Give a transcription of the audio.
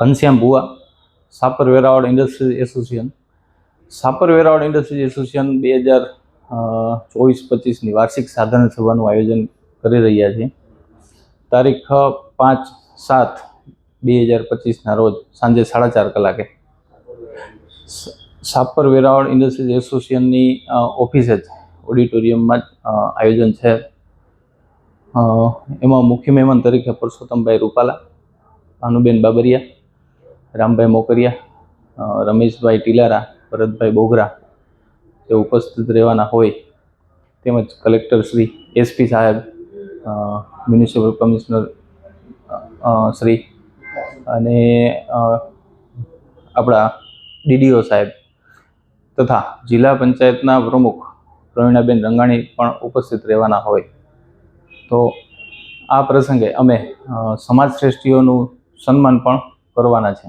Ghanshyam Bhuva, Sapar Veraval industries association. Sapar Veraval industries association બે હજાર ચોવીસ, પચીસની વાર્ષિક સાધારણ સભાનું આયોજન કરી રહ્યા છે. તારીખ પાંચ, સાત બે હજાર પચીસના રોજ સાંજે સાડા ચાર કલાકે. સાપર વેરાવળ ઇન્ડસ્ટ્રીઝ એસોસિએશનની ઓફિસ જ ઓડિટોરિયમમાં જ આયોજન છે. એમાં મુખ્ય મહેમાન તરીકે પરસોત્તમભાઈ રૂપાલા, ભાનુબેન બાબરિયા રામભાઈ મોકરિયા રમેશભાઈ ટીલારા, ભરતભાઈ બોગરા તે ઉપસ્થિત રહેવાના હોય તેમજ કલેક્ટર શ્રી, એસપી સાહેબ મ્યુનિસિપલ કમિશનર શ્રી અને આપણા ડીડીઓ સાહેબ તથા જિલ્લા પંચાયતના પ્રમુખ પ્રવીણાબેન રંગાણી પણ ઉપસ્થિત રહેવાના હોય. તો આ પ્રસંગે અમે સમાજ શ્રેષ્ઠીઓનું સન્માન પણ કરવાના છે.